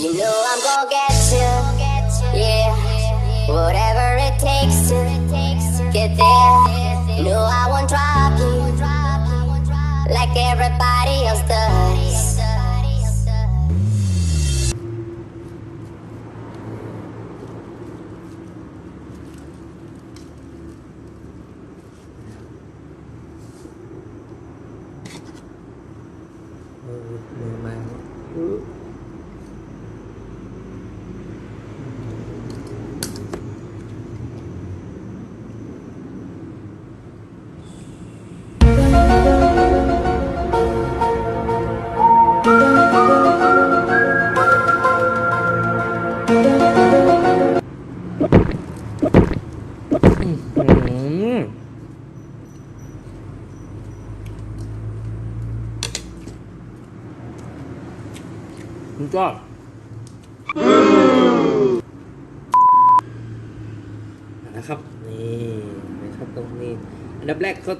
You know I'm gonna get you, yeah. Whatever it takes to get there. No, I won't drop you like everybody else does. มืุณก็นะครับ นี่นะครับตรงนี้อันดับแรกก็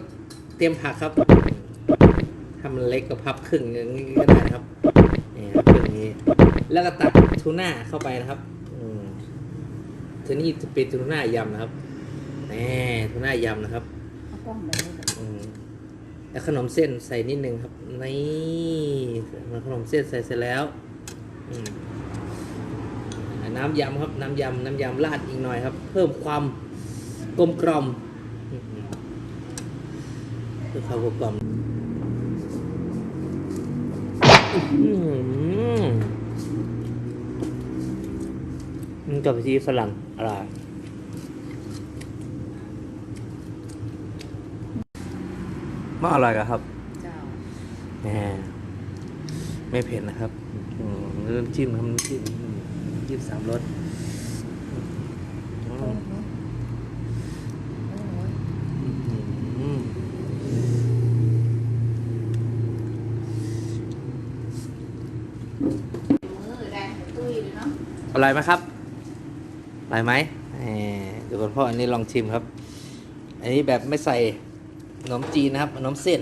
เตรียมผักครับทำมันเล็กก็พับครึ่งอย่างนี้ก็ได้นะครับนี่ครับครึ่งนี้ แล้วก็ตักทูน่าเข้าไปนะครับอืมทีนี้จะเป็นทูน่ายำนะครับแน่ทูน่ายำนะครับอากล้อแล้วขนมเส้นใส่นิดนึงครับ นี่ขนมเส้นใส่เสร็จแล้ว น้ำยำครับน้ำยำน้ำยำราดอีกหน่อยครับ เพิ่มความกลมกล่อมอืมเพิ่มความกลมกล่อมอื้อหือมันกับซีฝรั่งอะไรมาอร่อยครับเจ้าแหมไม่เผ็ดนะครับ อืมเริ่มจิ้มครับน้ำจิ้มอืมจิ้มสามรสอืมอืมมือแดงตุ้ยเลยเนาะอร่อยไหมครับอร่อยไหมแหมเดี๋ยวก่อนพ่ออันนี้ลองชิมครับ อันนี้แบบไม่ใส่ขนมจีนนะครับขนมเส้น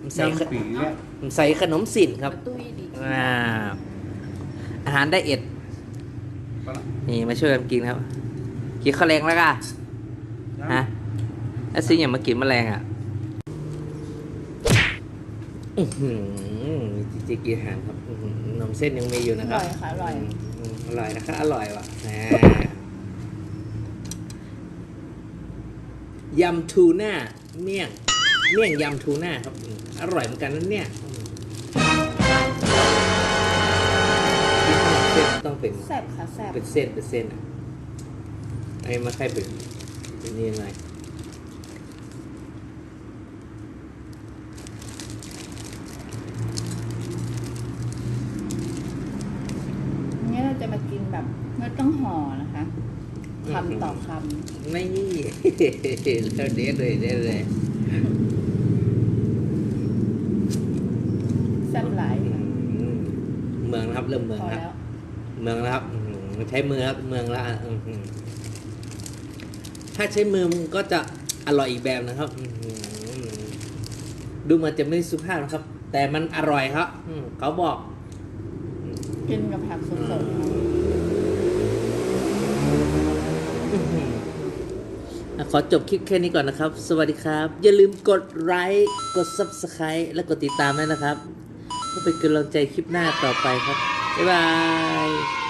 ผมใส่ขผมใส่ขนมสินครับตุ้ยดีอ่า อาหารได้เอ็ด นี่มาช่วยกันกินครับ กินข้าวแรงแล้วกันฮะแล้วซิงอย่ามากินแมลงอะอือหือจริงๆกินอาหารครับอื้อหือนมเส้นยังมีอยู่อนะครับร่อยค่ะอร่อยอืมอร่อยนะครับอร่อยว่ะแหมยำทูน่าเมี่ยงเมี่ยงยำทูน่าครับอืมอร่อยเหมือนกันนั่นเนี่ยอื แซ่บค่ะแซ่บเป็นเส้นเป็นเส้นอะไอ้มาใครเป็นเป็นนี่หน่อยนี่เราจะมากินแบบไม่ต้องห่อนะคะคำต่อคไม่แล้วเด็ดเลยเด็ดเลยำแซ่บหลายค่ะอืมเมืองนะครับเริ่มเมืองพอแล้วแล้วเมืองแล้วครับใช้มือครับเมืองแล้วอะถ้าใช้มือมันก็จะอร่อยอีกแบบนะครับดูเหมันจะไม่สุภาพนะครับ แต่มันอร่อยครับเขาบอก กินกับผักสดๆขอจบคลิปแค่นี้ก่อนนะครับ สวัสดีครับ อย่าลืมกดไลค์กด Subscribe และกดติดตามด้วยนะครับเพื่อเป็นกำลังใจคลิปหน้าต่อไปครับ บ๊ายบาย